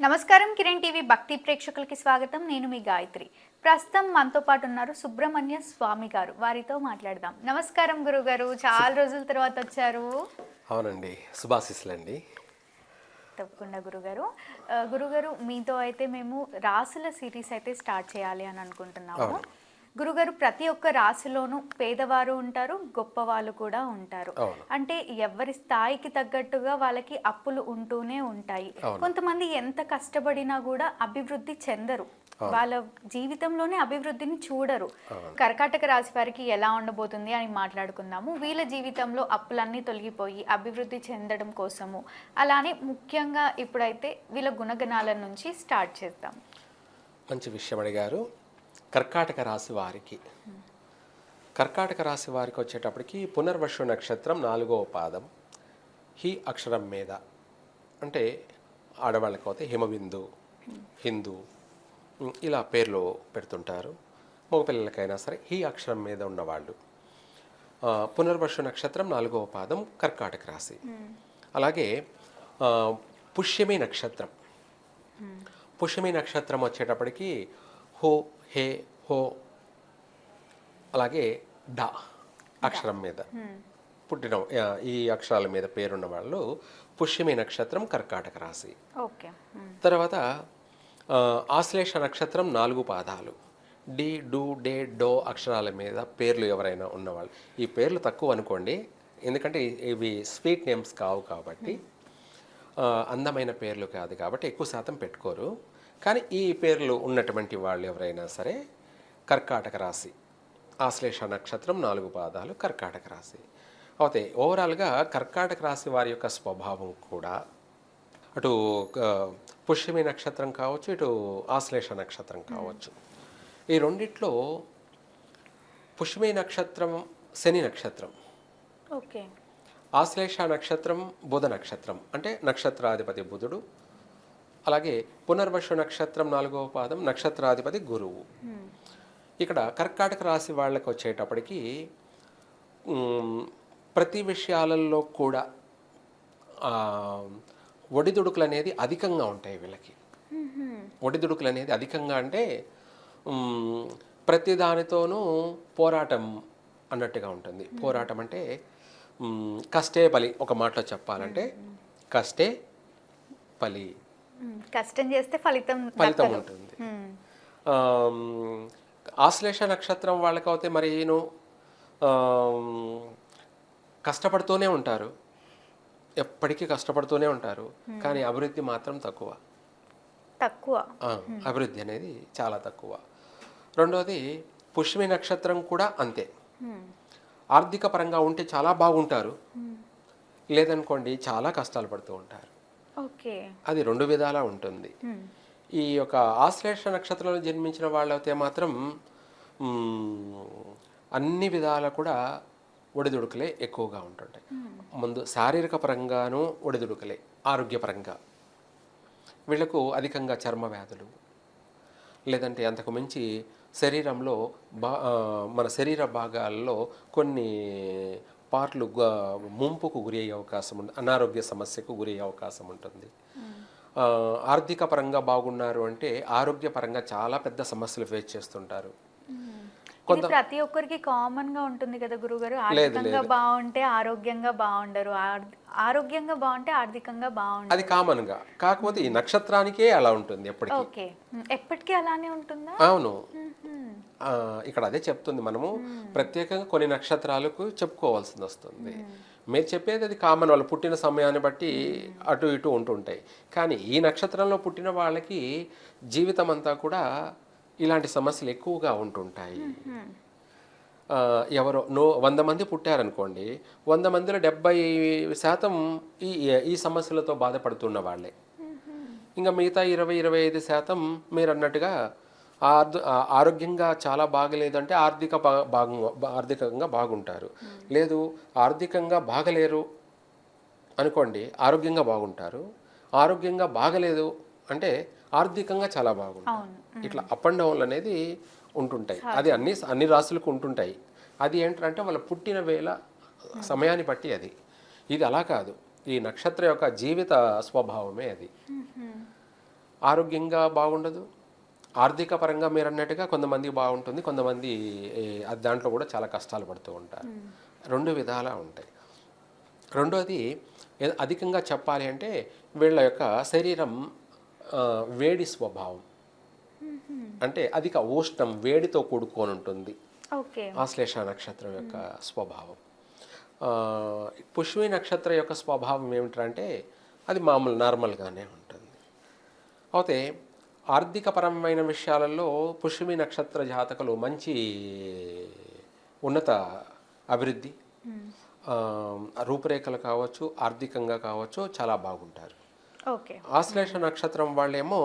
నమస్కారం కిరణ్ టీవీ భక్తి ప్రేక్షకులకి స్వాగతం. నేను మీ గాయత్రి. ప్రస్తుతం మనతో పాటు ఉన్నారు సుబ్రహ్మణ్య స్వామి గారు. వారితో మాట్లాడదాం. నమస్కారం గురుగారు. చాలా రోజుల తర్వాత వచ్చారు. అవునండి. శుభాశిస్సులండి. తప్పకుండా గురుగారు. గురుగారు మీతో అయితే మేము రాసుల సిరీస్ అయితే స్టార్ట్ చేయాలి అని అనుకుంటున్నాము. గురుగారు ప్రతి ఒక్క రాశిలోనూ పేదవారు ఉంటారు గొప్పవాళ్ళు కూడా ఉంటారు. అంటే ఎవరి స్థాయికి తగ్గట్టుగా వాళ్ళకి అప్పులు ఉంటూనే ఉంటాయి. కొంతమంది ఎంత కష్టపడినా కూడా అభివృద్ధి చెందరు. వాళ్ళ జీవితంలోనే అభివృద్ధిని చూడరు. కర్కాటక రాశి వారికి ఎలా ఉండబోతుంది అని మాట్లాడుకుందాము. వీళ్ళ జీవితంలో అప్పులన్నీ తొలగిపోయి అభివృద్ధి చెందడం కోసము. అలానే ముఖ్యంగా ఇప్పుడైతే వీళ్ళ గుణగణాల నుంచి స్టార్ట్ చేద్దాం. మంచి విషయం అడిగారు. కర్కాటక రాశి వారికి. కర్కాటక రాశి వారికి వచ్చేటప్పటికి పునర్వసు నక్షత్రం నాలుగవ పాదం. హి అక్షరం మీద. అంటే ఆడవాళ్ళకి అయితే హిమబిందు హిందూ ఇలా పేర్లు పెడుతుంటారు. మగపిల్లలకైనా సరే హి అక్షరం మీద ఉన్నవాళ్ళు. ఆ, పునర్వసు నక్షత్రం నాలుగవ పాదం కర్కాటక రాశి. అలాగే పుష్యమి నక్షత్రం. పుష్యమి నక్షత్రం వచ్చేటప్పటికి హో హే హో. అలాగే డా అక్షరం మీద. పుట్టిన ఈ అక్షరాల మీద పేరున్న వాళ్ళు పుష్యమి నక్షత్రం కర్కాటక రాశి. ఓకే. తర్వాత ఆశ్లేష నక్షత్రం నాలుగు పాదాలు. డి డు డే డో అక్షరాల మీద పేర్లు ఎవరైనా ఉన్నవాళ్ళు. ఈ పేర్లు తక్కువ అనుకోండి ఎందుకంటే ఇవి స్వీట్ నేమ్స్ కావు కాబట్టి అందమైన పేర్లు కాదు కాబట్టి ఎక్కువ శాతం పెట్టుకోరు. కానీ ఈ పేర్లు ఉన్నటువంటి వాళ్ళు ఎవరైనా సరే కర్కాటక రాశి ఆశ్లేష నక్షత్రం నాలుగు పాదాలు కర్కాటక రాశి. అయితే ఓవరాల్గా కర్కాటక రాశి వారి యొక్క స్వభావం కూడా అటు పుష్యమి నక్షత్రం కావచ్చు ఇటు ఆశ్లేష నక్షత్రం కావచ్చు. ఈ రెండిట్లో పుష్యమి నక్షత్రం శని నక్షత్రం ఓకే. ఆశ్లేష నక్షత్రం బుధ నక్షత్రం అంటే నక్షత్రాధిపతి బుధుడు అలాగే పునర్వసు నక్షత్రం నాలుగవ పాదం నక్షత్రాధిపతి గురువు. ఇక్కడ కర్కాటక రాశి వాళ్ళకి వచ్చేటప్పటికి ప్రతి విషయాలలో కూడా ఒడిదుడుకులు అనేది అధికంగా ఉంటాయి వీళ్ళకి. ఒడిదుడుకులు అనేది అధికంగా అంటే ప్రతి దానితోనూ పోరాటం అన్నట్టుగా ఉంటుంది. పోరాటం అంటే కష్టే బలి ఒక మాటలో చెప్పాలంటే కష్టే బలి. మ్మ్. కష్టం చేస్తే ఫలితం ఫలితం. ఉంటుంది. ఆశ్లేష నక్షత్రం వాళ్ళకైతే మరీను ఆమ్, కష్టపడుతూనే ఉంటారు. ఎప్పటికీ కష్టపడుతూనే ఉంటారు. కానీ అభివృద్ధి మాత్రం తక్కువ. తక్కువ. అభివృద్ధి అనేది చాలా తక్కువ. రెండోది పుష్మి నక్షత్రం కూడా అంతే. ఆర్థిక పరంగా ఉంటే చాలా బాగుంటారు. లేదనుకోండి చాలా కష్టాలు పడుతూ ఉంటారు. అది రెండు విధాలా ఉంటుంది. ఈ యొక్క ఆశ్లేష నక్షత్రంలో జన్మించిన వాళ్ళైతే మాత్రం అన్ని విధాల కూడా ఒడిదుడుకులే ఎక్కువగా ఉంటుంటాయి. ముందు శారీరక పరంగాను ఒడిదుడుకులే ఆరోగ్యపరంగా. వీళ్ళకు అధికంగా చర్మ వ్యాధులు. లేదంటే అంతకు మించి శరీరంలో బా మన శరీర భాగాల్లో కొన్ని పార్ట్లు గ- ముంపుకు గురి అయ్యే అవకాశం ఉంది అనారోగ్య సమస్యకు గురి అయ్యే అవకాశం ఉంటుంది. ఆర్థిక పరంగా బాగున్నారు అంటే ఆరోగ్యపరంగా చాలా పెద్ద సమస్యలు ఫేస్ చేస్తుంటారు. ఇది ప్రతి ఒక్కరికి కామన్గా ఉంటుంది కదా గురుగారు ఆర్థికంగా బాగుంటే ఆరోగ్యంగా బాగుండరు. ఆర్- ఆరోగ్యంగా బాగుంటే ఆర్థికంగా బాగుండరు. అది కామన్గా కాకపోతే ఈ నక్షత్రానికే అలా ఉంటుంది ఎప్పటికీ. ఓకే. ఎప్పటికీ అలానే ఉంటుందా? అవును. ఇక్కడ అదే చెప్తుంది మనము. ప్రత్యేకంగా కొన్ని నక్షత్రాలకు చెప్పుకోవాల్సింది వస్తుంది. మీరు చెప్పేది అది కామన్ వాళ్ళు పుట్టిన సమయాన్ని బట్టి అటు ఇటు ఉంటుంటాయి. కానీ ఈ నక్షత్రంలో పుట్టిన వాళ్ళకి జీవితం అంతా కూడా ఇలాంటి సమస్యలు ఎక్కువగా ఉంటుంటాయి. ఎవరో నో వంద మంది పుట్టారనుకోండి వంద మందిలో డెబ్బై శాతం ఈ ఈ సమస్యలతో బాధపడుతున్న వాళ్ళే. ఇంకా మిగతా ఇరవై ఇరవై ఐదు శాతం మీరు అన్నట్టుగా ఆరోగ్యంగా చాలా బాగలేదంటే ఆర్థిక బా- ఆర్థికంగా బాగుంటారు. లేదు ఆర్థికంగా బాగలేరు అనుకోండి ఆరోగ్యంగా బాగుంటారు. ఆరోగ్యంగా బాగలేదు అంటే ఆర్థికంగా చాలా అవును. ఇట్లా అప్ అండ్ డౌన్లు అనేది ఉంటుంటాయి. అది అన్ని అన్ని రాసులకు ఉంటుంటాయి. అది ఏంటంటే వాళ్ళ పుట్టిన వేళ సమయాన్ని బట్టి అది. ఇది అలా కాదు. ఈ నక్షత్రం యొక్క జీవిత స్వభావమే అది. ఆరోగ్యంగా బాగుండదు. ఆర్థిక పరంగా మీరు అన్నట్టుగా కొంతమంది బాగుంటుంది కొంతమంది దాంట్లో కూడా చాలా కష్టాలు పడుతూ ఉంటారు. రెండు విధాలా ఉంటాయి. రెండోది అధికంగా చెప్పాలి అంటే వీళ్ళ యొక్క శరీరం వేడి స్వభావం. అంటే అధిక ఉష్ణం వేడితో కూడుకొని ఉంటుంది. ఆశ్లేష నక్షత్రం యొక్క స్వభావం. పుష్మి నక్షత్రం యొక్క స్వభావం ఏమిటంటే అది మామూలు నార్మల్గానే ఉంటుంది. అయితే ఆర్థికపరమైన విషయాలలో పుష్మి నక్షత్ర జాతకులు మంచి ఉన్నత అభివృద్ధి రూపురేఖలు కావచ్చు ఆర్థికంగా కావచ్చు చాలా బాగుంటారు. ఆశ్లేష నక్షత్రం వాళ్ళేమో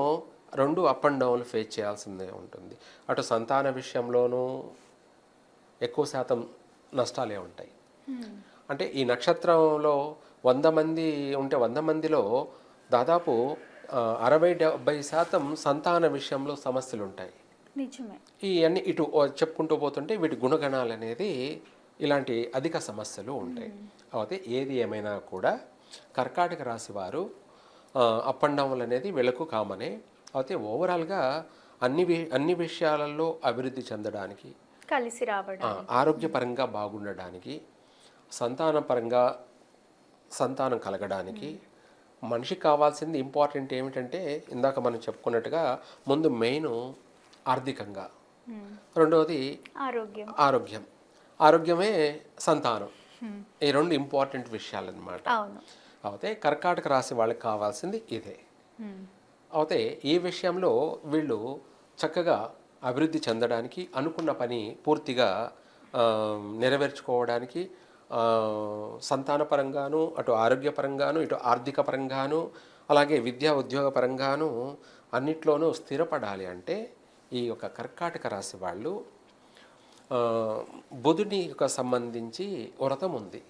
రెండు అప్ అండ్ డౌన్లు ఫేస్ చేయాల్సిందే ఉంటుంది. అటు సంతాన విషయంలోనూ ఎక్కువ శాతం నష్టాలే ఉంటాయి. అంటే ఈ నక్షత్రంలో వంద మంది ఉంటే వంద మందిలో దాదాపు అరవై డెబ్బై శాతం సంతాన విషయంలో సమస్యలు ఉంటాయి. అన్ని ఇటు చెప్పుకుంటూ పోతుంటే వీటి గుణగణాలు అనేది ఇలాంటి అధిక సమస్యలు ఉంటాయి. అయితే ఏది ఏమైనా కూడా కర్కాటక రాశి వారు అప్ అండ్ డౌన్లు అనేది వీళ్ళకు కామనే అయితే ఓవరాల్గా అన్ని వి అన్ని విషయాలలో అభివృద్ధి చెందడానికి కలిసి రావడం ఆరోగ్యపరంగా బాగుండడానికి సంతానపరంగా సంతానం కలగడానికి మనిషికి కావాల్సింది ఇంపార్టెంట్ ఏమిటంటే ఇందాక మనం చెప్పుకున్నట్టుగా ముందు మెయిన్ ఆర్థికంగా. మ్మ్. రెండవది ఆరోగ్యం. ఆరోగ్యం. ఆరోగ్యమే సంతానం. ఈ రెండు ఇంపార్టెంట్ విషయాలన్నమాట. అవును. అయితే కర్కాటక రాశి వాళ్ళకి కావాల్సింది ఇదే. అయితే ఈ విషయంలో వీళ్ళు చక్కగా అభివృద్ధి చెందడానికి అనుకున్న పని పూర్తిగా నెరవేర్చుకోవడానికి సంతానపరంగాను అటు ఆరోగ్యపరంగాను ఇటు ఆర్థిక పరంగాను అలాగే విద్యా ఉద్యోగ పరంగాను అన్నిట్లోనూ స్థిరపడాలి అంటే ఈ యొక్క కర్కాటక రాశి వాళ్ళు బుధుని యొక్క సంబంధించి వ్రతం ఉంది.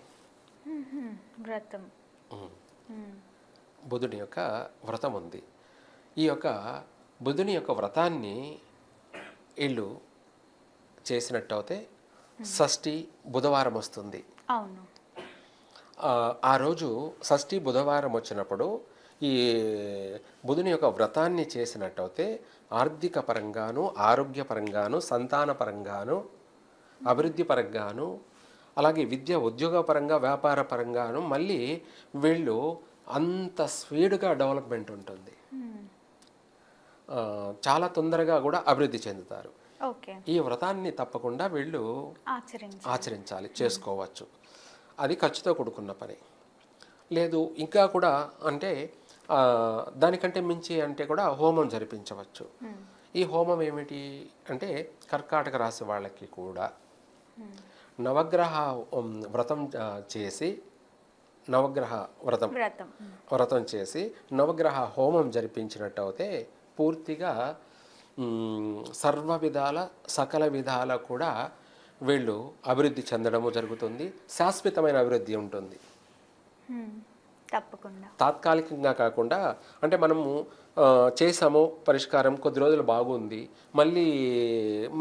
వ్రతం. బుధుని యొక్క వ్రతం ఉంది. ఈ యొక్క బుధుని యొక్క వ్రతాన్ని వీళ్ళు చేసినట్టు అయితే షష్ఠి బుధవారం వస్తుంది. అవును. ఆ, ఆ రోజు షష్ఠి బుధవారం వచ్చినప్పుడు ఈ బుధుని యొక్క వ్రతాన్ని చేసినట్టయితే ఆర్థిక పరంగాను ఆరోగ్యపరంగాను సంతాన పరంగాను అభివృద్ధి పరంగాను అలాగే విద్య ఉద్యోగ పరంగా వ్యాపార పరంగాను మళ్ళీ వీళ్ళు అంత స్పీడ్గా డెవలప్మెంట్ ఉంటుంది. చాలా తొందరగా కూడా అభివృద్ధి చెందుతారు. ఓకే. ఈ వ్రతాన్ని తప్పకుండా వీళ్ళు ఆచరించి ఆచరించాలి చేసుకోవచ్చు. అది ఖర్చుతో కూడుకున్న పని. లేదు ఇంకా కూడా అంటే దానికంటే మించి అంటే కూడా హోమం జరిపించవచ్చు. ఈ హోమం ఏమిటి అంటే కర్కాటక రాశి వాళ్ళకి కూడా నవగ్రహ వ్రతం చేసి నవగ్రహ వ్రతం వ్రతం. చేసి నవగ్రహ హోమం జరిపించినట్టు అయితే పూర్తిగా సర్వ విధాల సకల విధాల కూడా వీళ్ళు అభివృద్ధి చెందడము జరుగుతుంది. శాశ్వతమైన అభివృద్ధి ఉంటుంది. తప్పకుండా. తాత్కాలికంగా కాకుండా అంటే మనము చేసాము పరిష్కారం కొద్ది రోజులు బాగుంది మళ్ళీ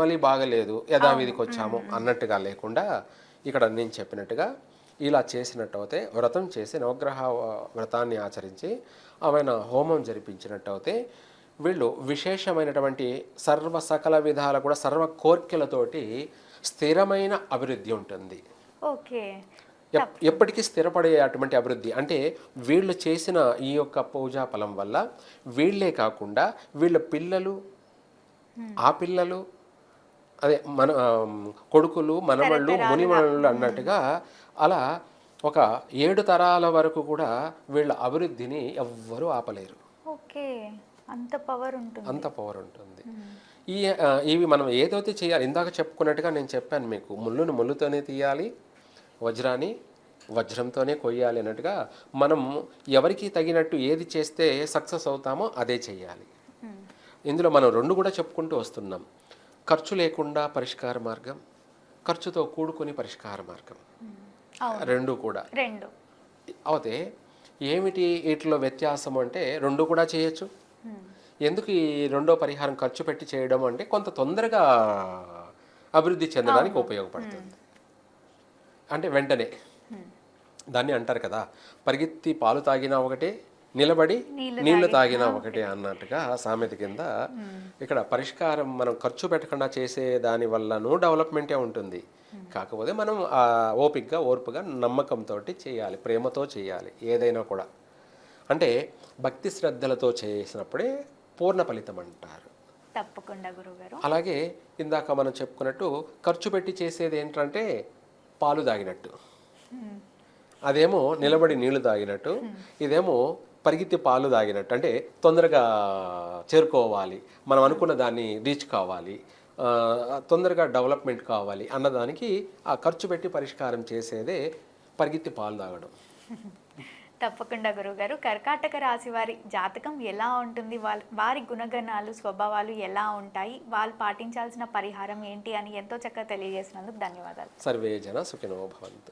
మళ్ళీ బాగలేదు యథావిధికి వచ్చాము అన్నట్టుగా లేకుండా ఇక్కడ నేను చెప్పినట్టుగా ఇలా చేసినట్టు అయితే వ్రతం చేసి నవగ్రహ వ్రతాన్ని ఆచరించి ఆమెన హోమం జరిపించినట్టు అయితే వీళ్ళు విశేషమైనటువంటి సర్వ సకల విధాల కూడా సర్వ కోర్కెలతోటి స్థిరమైన అభివృద్ధి ఉంటుంది. ఓకే. ఎప్పటికీ స్థిరపడే అటువంటి అభివృద్ధి. అంటే వీళ్ళు చేసిన ఈ యొక్క పూజా ఫలం వల్ల వీళ్ళే కాకుండా వీళ్ళ పిల్లలు ఆ పిల్లలు అదే మన కొడుకులు మనవళ్ళు మునిమణులు అన్నట్టుగా అలా ఒక ఏడు తరాల వరకు కూడా వీళ్ళ అభివృద్ధిని ఎవ్వరూ ఆపలేరు. ఓకే. అంత పవర్ ఉంటుంది. అంత పవర్ ఉంటుంది. ఈ ఇవి మనం ఏదైతే చేయాలి ఇందాక చెప్పుకున్నట్టుగా నేను చెప్పాను మీకు ముళ్ళును ముళ్ళుతోనే తీయాలి వజ్రాన్ని వజ్రంతోనే కొయ్యాలి అన్నట్టుగా మనం ఎవరికి తగినట్టు ఏది చేస్తే సక్సెస్ అవుతామో అదే చేయాలి. ఇందులో మనం రెండు కూడా చెప్పుకుంటూ వస్తున్నాం. ఖర్చు లేకుండా పరిష్కార మార్గం ఖర్చుతో కూడుకుని పరిష్కార మార్గం. రెండు కూడా. రెండు. అయితే ఏమిటి వీటిలో వ్యత్యాసం అంటే రెండు కూడా చేయొచ్చు. ఎందుకు ఈ రెండో పరిహారం ఖర్చు పెట్టి చేయడం అంటే కొంత తొందరగా అభివృద్ధి చెందడానికి ఉపయోగపడుతుంది. అంటే వెంటనే. దాన్ని అంటారు కదా పరిగెత్తి పాలు తాగినా ఒకటే నిలబడి నీళ్ళు తాగినా ఒకటే. అన్నట్టుగా సామెత కింద ఇక్కడ పరిష్కారం మనం ఖర్చు పెట్టకుండా చేసే దాని వల్లను డెవలప్మెంటే ఉంటుంది. కాకపోతే మనం ఓపికగా ఓర్పుగా నమ్మకంతో చేయాలి ప్రేమతో చేయాలి ఏదైనా కూడా. అంటే భక్తి శ్రద్ధలతో చేసినప్పుడే పూర్ణ ఫలితం అంటారు. తప్పకుండా గురుగారు అలాగే ఇందాక మనం చెప్పుకున్నట్టు ఖర్చు పెట్టి చేసేది ఏంటంటే పాలు తాగినట్టు. అదేమో నిలబడి నీళ్ళు తాగినట్టు. ఇదేమో పరిగెత్తి పాలు తాగినట్టు. అంటే తొందరగా చేరుకోవాలి. మనం అనుకున్న దాన్ని రీచ్ కావాలి. తొందరగా డెవలప్మెంట్ కావాలి అన్నదానికి ఆ ఖర్చు పెట్టి పరిష్కారం చేసేదే పరిగెత్తి పాలు తాగడం. తప్పకుండా గురువుగారు. కర్కాటక రాశి వారి జాతకం ఎలా ఉంటుంది? వాళ్ళ వారి గుణగణాలు స్వభావాలు ఎలా ఉంటాయి? వాళ్ళు పాటించాల్సిన పరిహారం ఏంటి అని ఎంతో చక్కగా తెలియజేసినందుకు ధన్యవాదాలు. సర్వే జన సుఖినో భవంతు.